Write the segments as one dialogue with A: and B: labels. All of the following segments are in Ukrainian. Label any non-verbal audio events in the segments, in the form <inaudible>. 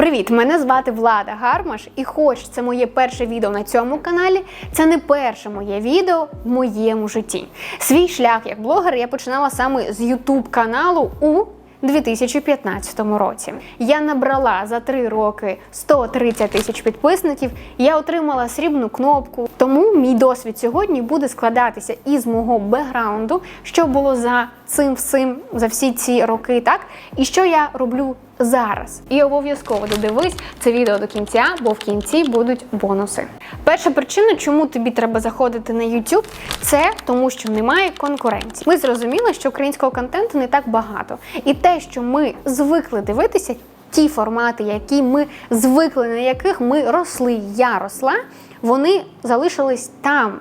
A: Привіт! Мене звати Влада Гармаш, і хоч це моє перше відео на цьому каналі, це не перше моє відео в моєму житті. Свій шлях як блогер я починала саме з YouTube каналу у 2015 році. Я набрала за три роки 130 тисяч підписників. Я отримала срібну кнопку. Тому мій досвід сьогодні буде складатися із мого бекграунду, що було за цим всім за всі ці роки, так і що я роблю зараз. І обов'язково додивись це відео до кінця, бо в кінці будуть бонуси. Перша причина, чому тобі треба заходити на YouTube, це тому, що немає конкуренції. Ми зрозуміли, що українського контенту не так багато, і те, що ми звикли дивитися. Ті формати, які ми звикли, на яких ми росли, я росла, вони залишились там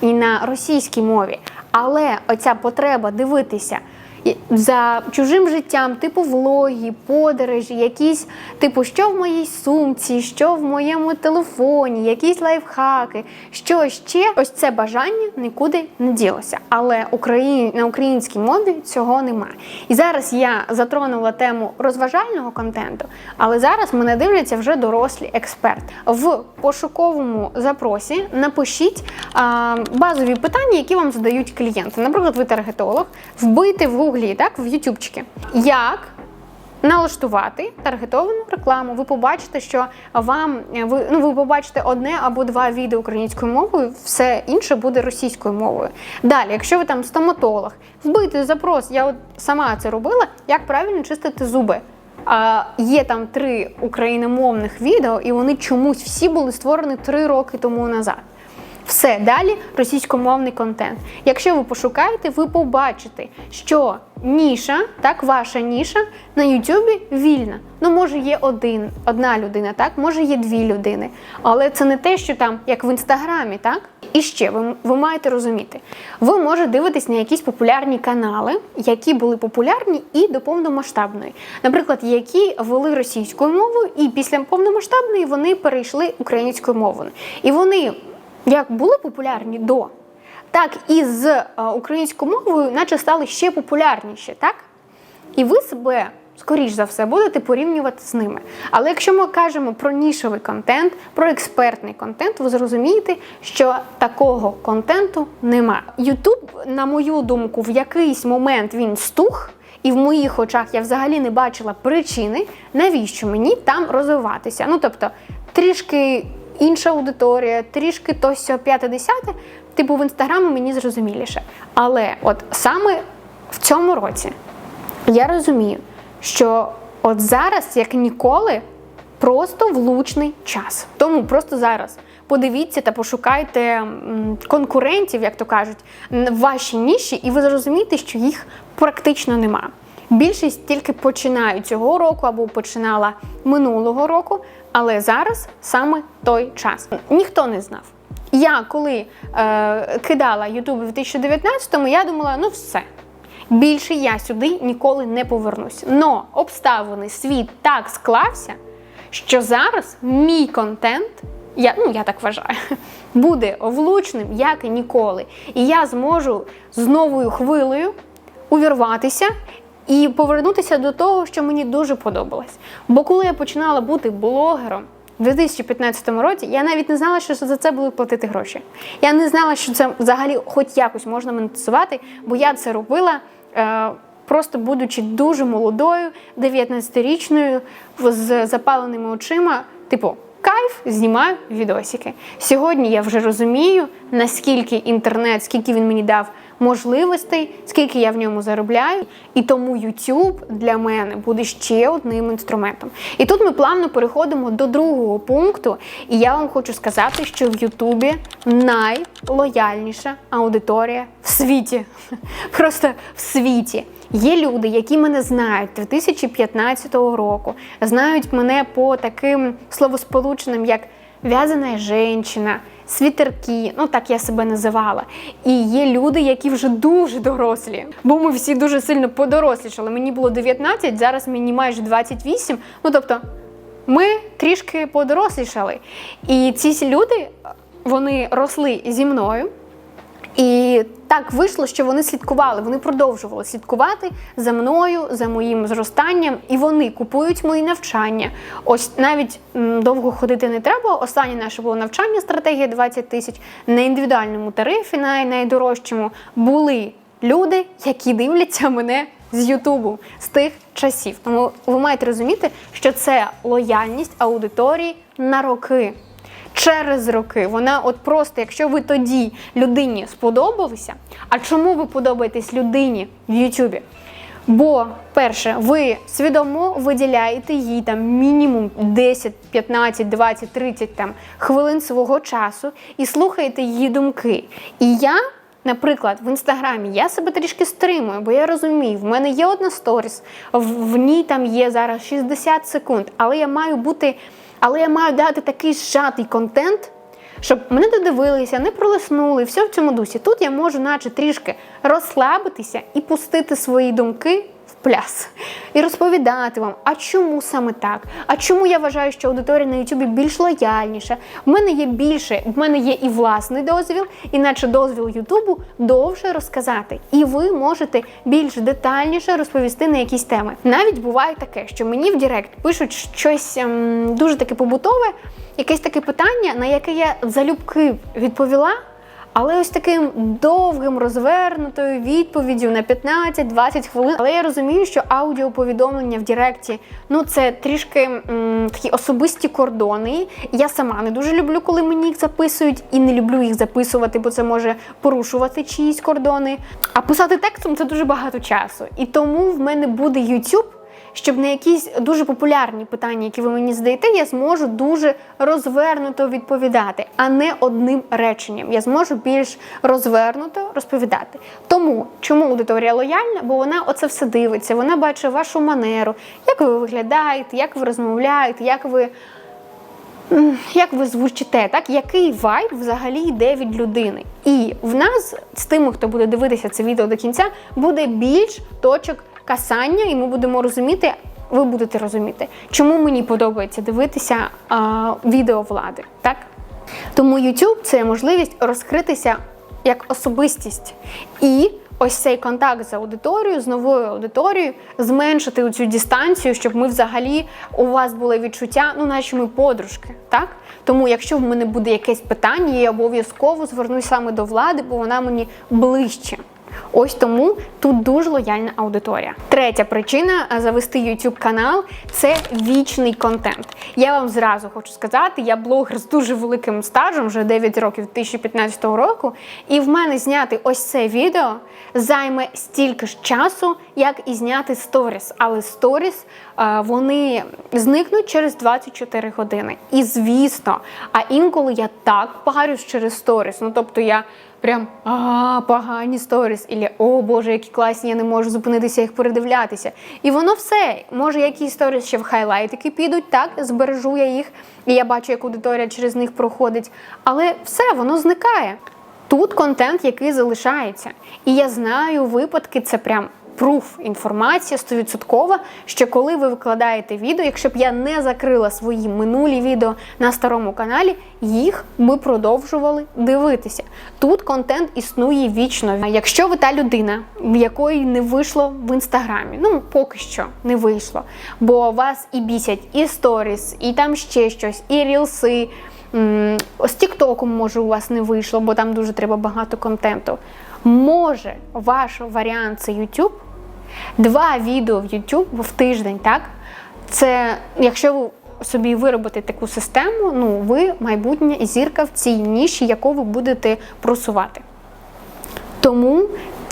A: і на російській мові. Але оця потреба дивитися за чужим життям, типу влоги, подорожі, якісь, типу, що в моїй сумці, що в моєму телефоні, якісь лайфхаки, що ще, ось це бажання нікуди не ділося. Але Україн... на українській мові цього немає. І зараз я затронула тему розважального контенту, але зараз мене дивляться вже дорослі експерти. В пошуковому запросі напишіть а, базові питання, які вам задають клієнти. Наприклад, ви таргетолог, вбийте в гуглі, так, в ютубчики. Як налаштувати таргетовану рекламу. Ви побачите, що вам ви ну ви побачите одне або два відео українською мовою, все інше буде російською мовою. Далі, якщо ви там стоматолог, вбити запрос. Я от сама це робила. Як правильно чистити зуби? А, є там три україномовних відео, і вони чомусь всі були створені три роки тому назад. Все далі російськомовний контент. Якщо ви пошукаєте, ви побачите, що ніша, так, ваша ніша на Ютубі вільна. Ну, може, є один, одна людина, так, може, є дві людини. Але це не те, що там, як в інстаграмі, так? І ще ви, ви маєте розуміти, ви можете дивитись на якісь популярні канали, які були популярні і до повномасштабної. Наприклад, які вели російською мовою, і після повномасштабної вони перейшли українською мовою. І вони як були популярні до, так і з е, українською мовою, наче стали ще популярніші, так? І ви себе, скоріш за все, будете порівнювати з ними. Але якщо ми кажемо про нішовий контент, про експертний контент, ви зрозумієте, що такого контенту нема. Ютуб, на мою думку, в якийсь момент він стух. І в моїх очах я взагалі не бачила причини, навіщо мені там розвиватися. Ну тобто, трішки інша аудиторія, трішки то сьо п'яте десяте, типу в інстаграмі мені зрозуміліше. Але от саме в цьому році я розумію, що от зараз, як ніколи, просто влучний час. Тому просто зараз подивіться та пошукайте конкурентів, як то кажуть, в вашій ніші, і ви зрозумієте, що їх практично нема. Більшість тільки починають цього року або починала минулого року, але зараз саме той час. Ніхто не знав. Я коли е, кидала YouTube у 2019-му, я думала, ну все. Більше я сюди ніколи не повернусь. Но обставини світ так склався, що зараз мій контент, я, ну я так вважаю, <laughs> буде влучним як і ніколи. І я зможу з новою хвилею увірватися і повернутися до того, що мені дуже подобалось. Бо коли я починала бути блогером у 2015 році, я навіть не знала, що за це будуть платити гроші. Я не знала, що це взагалі хоч якось можна монетизувати, бо я це робила. Е, Просто будучи дуже молодою, 19-річною, з запаленими очима, типу, кайф, знімаю відосики. Сьогодні я вже розумію, наскільки інтернет, скільки він мені дав можливостей, скільки я в ньому заробляю, і тому YouTube для мене буде ще одним інструментом. І тут ми плавно переходимо до другого пункту, і я вам хочу сказати, що в Ютубі найлояльніша аудиторія в світі. <laughs> Просто в світі. Є люди, які мене знають 2015 року, знають мене по таким словосполученням, як в'язана жінка, світерки, ну так я себе називала. І є люди, які вже дуже дорослі, бо ми всі дуже сильно подорослішали. Мені було 19, зараз мені майже 28. Ну тобто, ми трішки подорослішали. І ці люди вони росли зі мною. І так вийшло, що вони слідкували, вони продовжували слідкувати за мною, за моїм зростанням, і вони купують мої навчання. Ось навіть довго ходити не треба. Останнє наше було навчання, стратегія 20 тисяч на індивідуальному тарифі, най- найдорожчому, були люди, які дивляться мене з Ютубу з тих часів. Тому ви маєте розуміти, що це лояльність аудиторії на роки. Через роки вона, от просто, якщо ви тоді людині сподобалися, а чому ви подобаєтесь людині в Ютубі? Бо, перше, ви свідомо виділяєте їй там мінімум 10, 15, 20, 30 там, хвилин свого часу і слухаєте її думки. І я, наприклад, в інстаграмі я себе трішки стримую, бо я розумію, в мене є одна сторіс, в, в ній там є зараз 60 секунд, але я маю бути, але я маю дати такий зжатий контент. Щоб мене додивилися, не пролиснули, все в цьому дусі. Тут я можу, наче трішки розслабитися і пустити свої думки пляс і розповідати вам, а чому саме так? А чому я вважаю, що аудиторія на Ютубі більш лояльніша? В мене є більше, в мене є і власний дозвіл, іначе дозвіл Ютубу довше розказати. І ви можете більш детальніше розповісти на якісь теми. Навіть буває таке, що мені в Директ пишуть щось ем, дуже таке побутове, якесь таке питання, на яке я залюбки відповіла. Але ось таким довгим розвернутою відповіддю на 15-20 хвилин. Але я розумію, що аудіоповідомлення в Директі ну це трішки м, такі особисті кордони. Я сама не дуже люблю, коли мені їх записують, і не люблю їх записувати, бо це може порушувати чиїсь кордони. А писати текстом це дуже багато часу. І тому в мене буде YouTube щоб на якісь дуже популярні питання, які ви мені задаєте, я зможу дуже розвернуто відповідати, а не одним реченням. Я зможу більш розвернуто розповідати. Тому чому аудиторія лояльна? Бо вона оце все дивиться, вона бачить вашу манеру, як ви виглядаєте, як ви розмовляєте, як ви. Як ви звучите, так який вайб взагалі йде від людини? І в нас з тими, хто буде дивитися це відео до кінця, буде більш точок касання, і ми будемо розуміти, ви будете розуміти, чому мені подобається дивитися а, відео влади. Так? Тому YouTube це можливість розкритися як особистість. І ось цей контакт з аудиторією, з новою аудиторією, зменшити цю дистанцію, щоб ми взагалі у вас було відчуття, ну наче ми подружки. Так? Тому, якщо в мене буде якесь питання, я обов'язково звернусь саме до влади, бо вона мені ближче. Ось тому тут дуже лояльна аудиторія. Третя причина завести YouTube канал це вічний контент. Я вам зразу хочу сказати, я блогер з дуже великим стажем, вже 9 років 2015 року, і в мене зняти ось це відео займе стільки ж часу, як і зняти сторіс. Але сторіс вони зникнуть через 24 години. І звісно, а інколи я так парюсь через сторіс. Ну тобто я прям а, погані сторіс, і о Боже, які класні, я не можу зупинитися їх передивлятися. І воно все. Може, якісь сторіс ще в хайлайтики підуть, так, збережу я їх, і я бачу, як аудиторія через них проходить. Але все, воно зникає. Тут контент, який залишається. І я знаю випадки, це прям пруф інформація 100%, що коли ви викладаєте відео, якщо б я не закрила свої минулі відео на старому каналі, їх ми продовжували дивитися. Тут контент існує вічно. Якщо ви та людина, в якої не вийшло в інстаграмі, ну поки що не вийшло, бо вас і бісять і сторіс, і там ще щось, і рілси. З Тіктоком, може, у вас не вийшло, бо там дуже треба багато контенту. Може, ваш варіант це YouTube, два відео в YouTube в тиждень, так? Це якщо ви собі виробите таку систему, ну ви майбутня зірка в цій ніші, яку ви будете просувати. Тому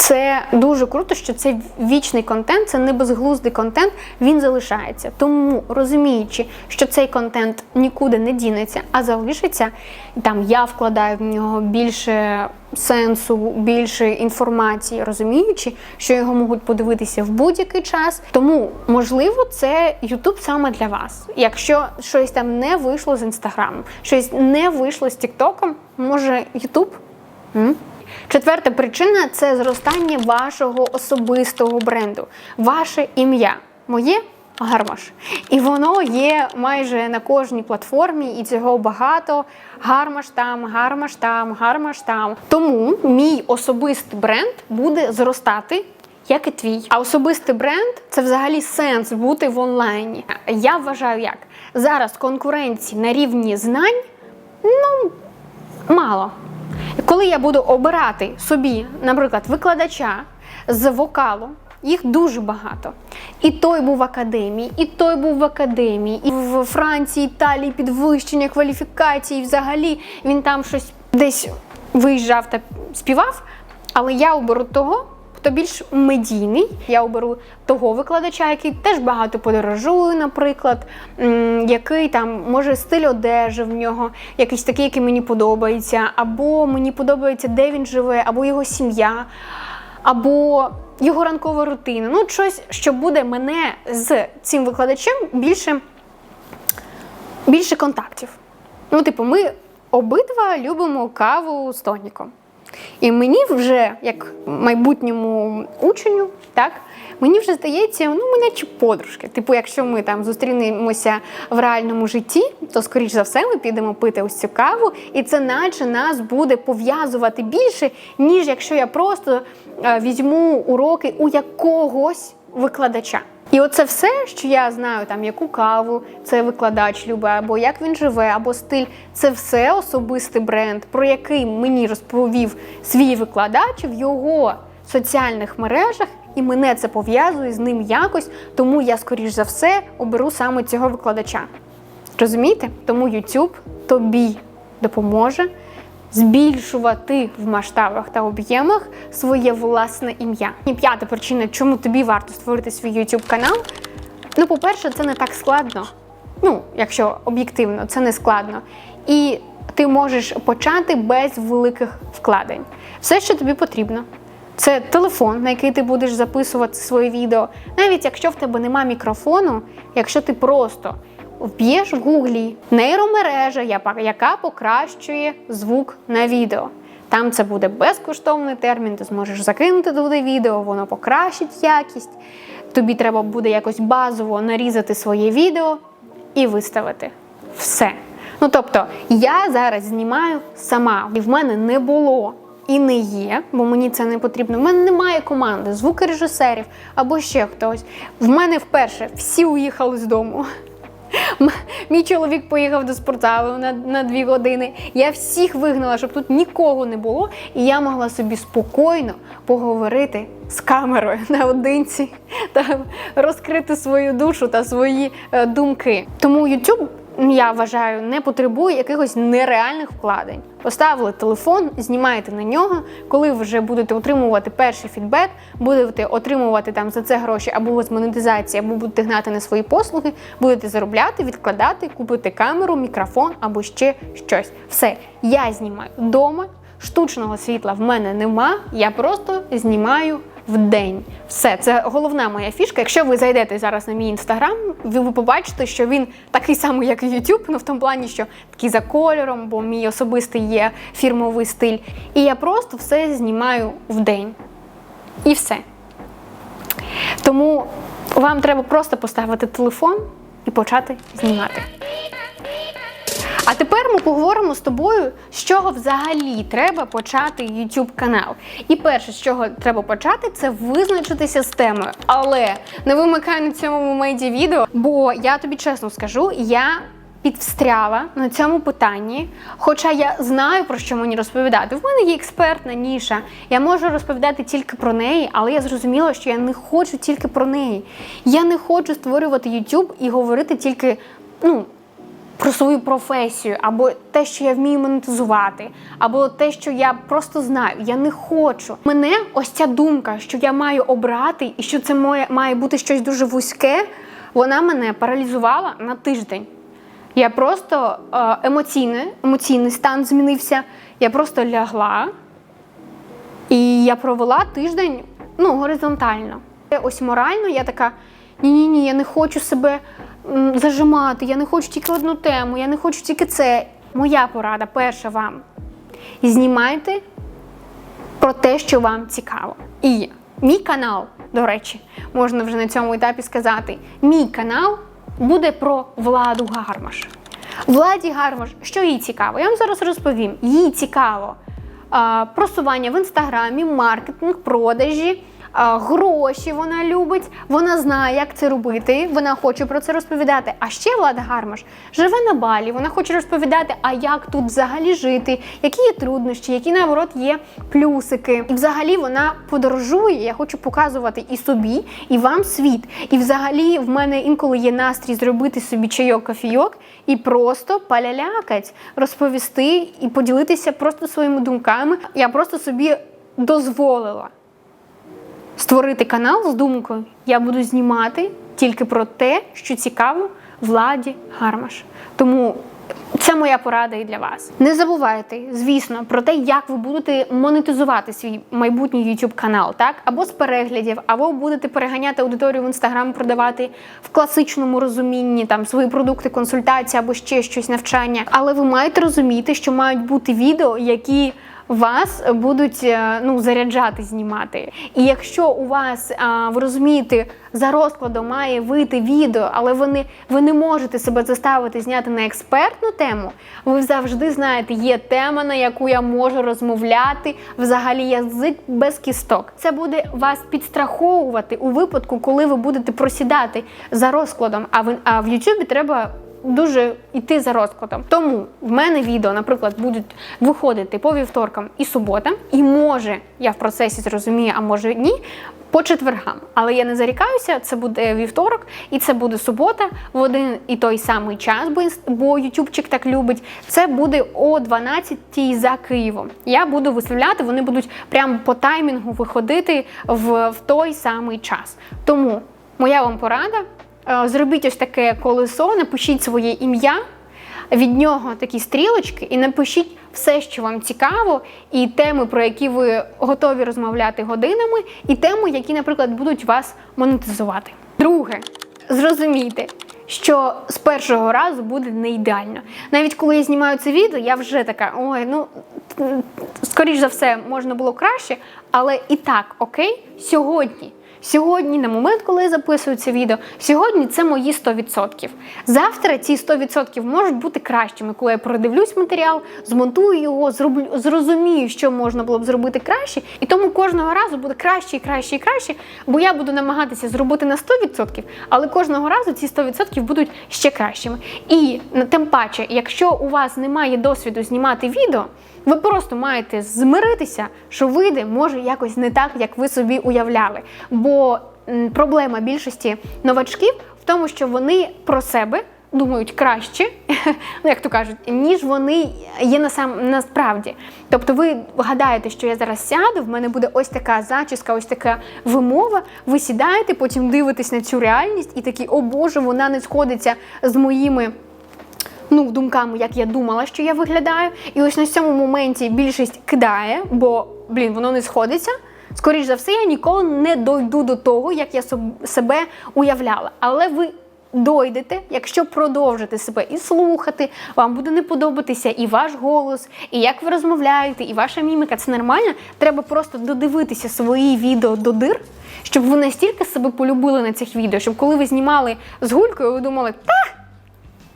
A: це дуже круто, що це вічний контент, це не безглуздий контент, він залишається. Тому розуміючи, що цей контент нікуди не дінеться, а залишиться, там я вкладаю в нього більше сенсу, більше інформації, розуміючи, що його можуть подивитися в будь-який час. Тому, можливо, це YouTube саме для вас. Якщо щось там не вийшло з інстаграмом, щось не вийшло з Тіктоком, може YouTube? Четверта причина це зростання вашого особистого бренду, ваше ім'я. Моє гармаш. І воно є майже на кожній платформі, і цього багато. Гармаш там, гармаш там, гармаш там. Тому мій особистий бренд буде зростати. Як і твій. А особистий бренд це взагалі сенс бути в онлайні. Я вважаю, як зараз конкуренції на рівні знань ну мало. Коли я буду обирати собі, наприклад, викладача з вокалу, їх дуже багато. І той був в академії, і той був в академії, і в Франції, Італії підвищення кваліфікації. Взагалі він там щось десь виїжджав та співав. Але я оберу того, хто більш медійний. Я оберу того викладача, який теж багато подорожує, наприклад, який там може стиль одежі в нього, якийсь такий, який мені подобається, або мені подобається, де він живе, або його сім'я, або його ранкова рутина. Ну, щось, що буде мене з цим викладачем більше, більше контактів. Ну, типу, ми обидва любимо каву з тоніком. І мені вже, як майбутньому ученю, так, мені вже здається, ну, ми наче подружки. Типу, якщо ми там зустрінемося в реальному житті, то, скоріш за все, ми підемо пити ось цю каву, і це наче нас буде пов'язувати більше, ніж якщо я просто е, візьму уроки у якогось викладача. І оце все, що я знаю, там яку каву цей викладач любить, або як він живе, або стиль, це все особистий бренд, про який мені розповів свій викладач в його соціальних мережах, і мене це пов'язує з ним якось, тому я, скоріш за все, оберу саме цього викладача. Розумієте? Тому YouTube тобі допоможе збільшувати в масштабах та об'ємах своє власне ім'я. І п'ята причина, чому тобі варто створити свій YouTube канал. Ну, по-перше, це не так складно. Ну, якщо об'єктивно, це не складно. І ти можеш почати без великих вкладень. Все, що тобі потрібно. Це телефон, на який ти будеш записувати своє відео. Навіть якщо в тебе нема мікрофону, якщо ти просто вб'єш в гуглі нейромережа, яка- покращує звук на відео. Там це буде безкоштовний термін, ти зможеш закинути туди відео, воно покращить якість. Тобі треба буде якось базово нарізати своє відео і виставити. Все. Ну тобто, я зараз знімаю сама, і в мене не було і не є, бо мені це не потрібно. В мене немає команди, звукорежисерів або ще хтось. В мене вперше всі уїхали з дому. Мій чоловік поїхав до спортзалу на, на дві години. Я всіх вигнала, щоб тут нікого не було, і я могла собі спокійно поговорити з камерою <laughs> наодинці та розкрити свою душу та свої е, думки. Тому YouTube, я вважаю, не потребує якихось нереальних вкладень. Поставили телефон, знімаєте на нього. Коли вже будете отримувати перший фідбек, будете отримувати там за це гроші або з монетизації, або будете гнати на свої послуги, будете заробляти, відкладати, купити камеру, мікрофон або ще щось. Все, я знімаю вдома. Штучного світла в мене нема, я просто знімаю в день. Все, це головна моя фішка. Якщо ви зайдете зараз на мій інстаграм, ви, побачите, що він такий самий, як YouTube, ну в тому плані, що такий за кольором, бо мій особистий є фірмовий стиль. І я просто все знімаю в день. І все. Тому вам треба просто поставити телефон і почати знімати. А тепер ми поговоримо з тобою, з чого взагалі треба почати YouTube канал. І перше, з чого треба почати, це визначитися з темою. Але не вимикай на цьому моменті відео, бо я тобі чесно скажу, я підвстряла на цьому питанні, хоча я знаю про що мені розповідати. В мене є експертна ніша. Я можу розповідати тільки про неї, але я зрозуміла, що я не хочу тільки про неї. Я не хочу створювати YouTube і говорити тільки, ну про свою професію, або те, що я вмію монетизувати, або те, що я просто знаю. Я не хочу. Мене ось ця думка, що я маю обрати, і що це моє має бути щось дуже вузьке. Вона мене паралізувала на тиждень. Я просто е, емоційне, емоційний стан змінився. Я просто лягла, і я провела тиждень ну, горизонтально. Ось морально я така: ні-ні, ні, я не хочу себе зажимати, я не хочу тільки одну тему, я не хочу тільки це. Моя порада перша вам. Знімайте про те, що вам цікаво. І мій канал до речі, можна вже на цьому етапі сказати, мій канал буде про владу Гармаш. Владі Гармаш, що їй цікаво? Я вам зараз розповім. Їй цікаво а, просування в інстаграмі, маркетинг, продажі. Гроші вона любить, вона знає, як це робити. Вона хоче про це розповідати. А ще Влада Гармаш живе на балі. Вона хоче розповідати, а як тут взагалі жити, які є труднощі, які наоборот є плюсики. І взагалі вона подорожує. Я хочу показувати і собі, і вам світ. І взагалі в мене інколи є настрій зробити собі чайок кофійок і просто палялякать, розповісти і поділитися просто своїми думками. Я просто собі дозволила створити канал з думкою. Я буду знімати тільки про те, що цікаво владі Гармаш. Тому це моя порада і для вас. Не забувайте, звісно, про те, як ви будете монетизувати свій майбутній YouTube канал, так або з переглядів, або будете переганяти аудиторію в інстаграм, продавати в класичному розумінні там свої продукти, консультації або ще щось навчання. Але ви маєте розуміти, що мають бути відео, які вас будуть е, ну заряджати знімати. І якщо у вас ви розумієте, за розкладом має вийти відео, але ви не, ви не можете себе заставити зняти на експертну тему, ви завжди знаєте, є тема, на яку я можу розмовляти, взагалі язик без кісток. Це буде вас підстраховувати у випадку, коли ви будете просідати за розкладом. А в, а в YouTube треба дуже йти за розкладом. Тому в мене відео, наприклад, будуть виходити по вівторкам і суботам, і може я в процесі зрозумію, а може ні. По четвергам, але я не зарікаюся, це буде вівторок і це буде субота в один і той самий час, бо ютубчик так любить. Це буде о 12 за Києвом. Я буду виставляти, вони будуть прямо по таймінгу виходити в, в той самий час. Тому моя вам порада: зробіть ось таке колесо, напишіть своє ім'я від нього такі стрілочки, і напишіть все, що вам цікаво, і теми, про які ви готові розмовляти годинами, і теми, які, наприклад, будуть вас монетизувати. Друге, зрозумійте. Що з першого разу буде не ідеально. Навіть коли я знімаю це відео, я вже така, ой, ну скоріш за все, можна було краще, але і так, окей, сьогодні Сьогодні, на момент, коли я записую це відео, сьогодні це мої 100%. Завтра ці 100% можуть бути кращими, коли я продивлюсь матеріал, змонтую його, зроблю, зрозумію, що можна було б зробити краще. І тому кожного разу буде краще і краще і краще, бо я буду намагатися зробити на 100%, але кожного разу ці 100% будуть ще кращими. І тим паче, якщо у вас немає досвіду знімати відео, ви просто маєте змиритися, що вийде може якось не так, як ви собі уявляли. Бо проблема більшості новачків в тому, що вони про себе думають краще, <laughs> ну як то кажуть, ніж вони є насам, насправді. Тобто ви гадаєте, що я зараз сяду, в мене буде ось така зачіска, ось така вимова. Ви сідаєте, потім дивитесь на цю реальність і такі, о Боже, вона не сходиться з моїми ну, думками, як я думала, що я виглядаю. І ось на цьому моменті більшість кидає, бо, блін, воно не сходиться. Скоріш за все, я ніколи не дойду до того, як я себе уявляла. Але ви дойдете, якщо продовжите себе і слухати, вам буде не подобатися і ваш голос, і як ви розмовляєте, і ваша міміка. Це нормально. Треба просто додивитися свої відео до дир, щоб ви настільки себе полюбили на цих відео, щоб коли ви знімали з гулькою, ви думали, та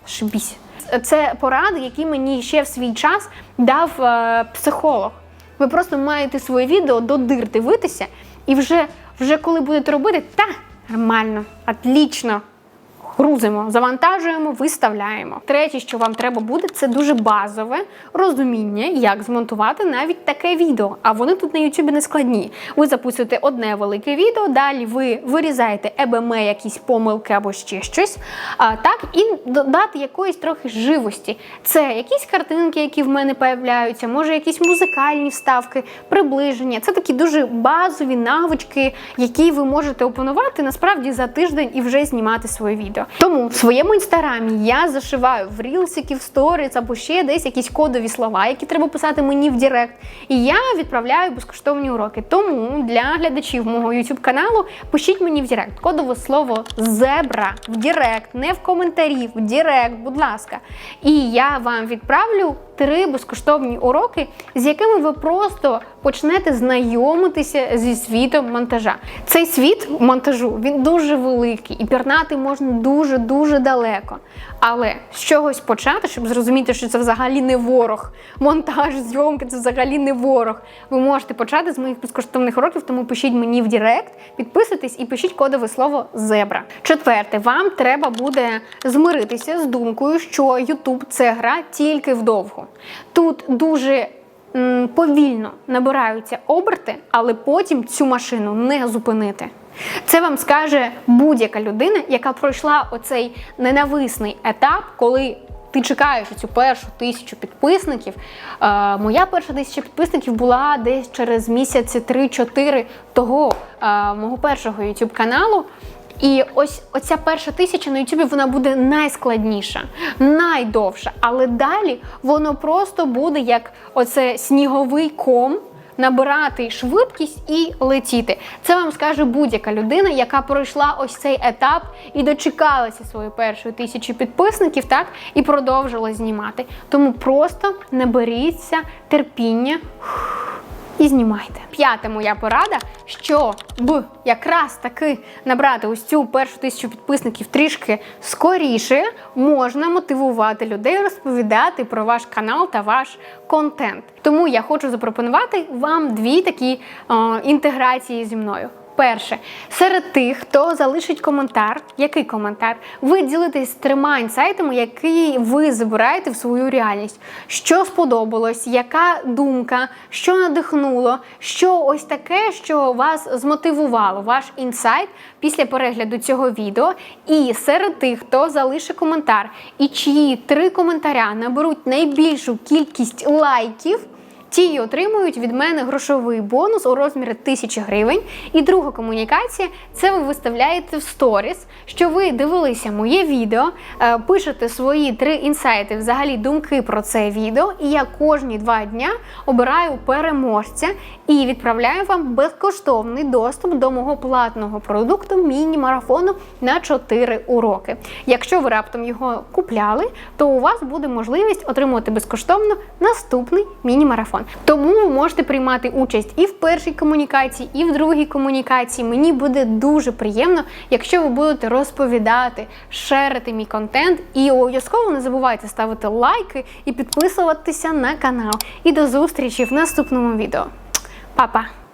A: Шибісь. Це поради, які мені ще в свій час дав е, психолог. Ви просто маєте своє відео до дир і вже, вже коли будете робити, та нормально, отлично. Грузимо, завантажуємо, виставляємо. Третє, що вам треба буде, це дуже базове розуміння, як змонтувати навіть таке відео. А вони тут на YouTube не складні. Ви записуєте одне велике відео, далі ви вирізаєте ЕБМ, якісь помилки або ще щось. А, так, і додати якоїсь трохи живості. Це якісь картинки, які в мене появляються, може якісь музикальні вставки, приближення. Це такі дуже базові навички, які ви можете опанувати насправді за тиждень і вже знімати своє відео. Тому в своєму інстаграмі я зашиваю в рілсики, в сторіс або ще десь якісь кодові слова, які треба писати мені в Директ. І я відправляю безкоштовні уроки. Тому для глядачів мого YouTube каналу пишіть мені в Директ кодове слово зебра в Директ, не в коментарі, в Директ, будь ласка. І я вам відправлю три безкоштовні уроки, з якими ви просто почнете знайомитися зі світом монтажа. Цей світ монтажу він дуже великий і пірнати можна дуже дуже далеко. Але з чогось почати, щоб зрозуміти, що це взагалі не ворог. Монтаж, зйомки це взагалі не ворог. Ви можете почати з моїх безкоштовних уроків, тому пишіть мені в Директ, підписуйтесь і пишіть кодове слово зебра. Четверте, вам треба буде змиритися з думкою, що YouTube – це гра тільки вдовго. Тут дуже повільно набираються оберти, але потім цю машину не зупинити. Це вам скаже будь-яка людина, яка пройшла оцей ненависний етап, коли ти чекаєш цю першу тисячу підписників. Е, моя перша тисяча підписників була десь через місяці 3-4 того е, мого першого YouTube каналу. І ось оця перша тисяча на Ютубі вона буде найскладніша, найдовша. Але далі воно просто буде як оце сніговий ком. Набирати швидкість і летіти. Це вам скаже будь-яка людина, яка пройшла ось цей етап і дочекалася своєї першої тисячі підписників, так і продовжила знімати. Тому просто наберіться терпіння і знімайте. П'ята моя порада, щоб якраз таки набрати ось цю першу тисячу підписників трішки скоріше, можна мотивувати людей розповідати про ваш канал та ваш контент. Тому я хочу запропонувати вам дві такі о, інтеграції зі мною. Перше, серед тих, хто залишить коментар, який коментар, ви ділитесь трьома інсайтами, які ви забираєте в свою реальність. Що сподобалось, яка думка, що надихнуло, що ось таке, що вас змотивувало, ваш інсайт після перегляду цього відео. І серед тих, хто залишить коментар, і чиї три коментаря наберуть найбільшу кількість лайків. Ті отримують від мене грошовий бонус у розмірі 1000 гривень. І друга комунікація це ви виставляєте в сторіс, що ви дивилися моє відео, е, пишете свої три інсайти, взагалі думки про це відео. І я кожні два дня обираю переможця і відправляю вам безкоштовний доступ до мого платного продукту міні-марафону на 4 уроки. Якщо ви раптом його купляли, то у вас буде можливість отримувати безкоштовно наступний міні-марафон. Тому ви можете приймати участь і в першій комунікації, і в другій комунікації. Мені буде дуже приємно, якщо ви будете розповідати, шерити мій контент. І обов'язково не забувайте ставити лайки і підписуватися на канал. І до зустрічі в наступному відео. Па-па!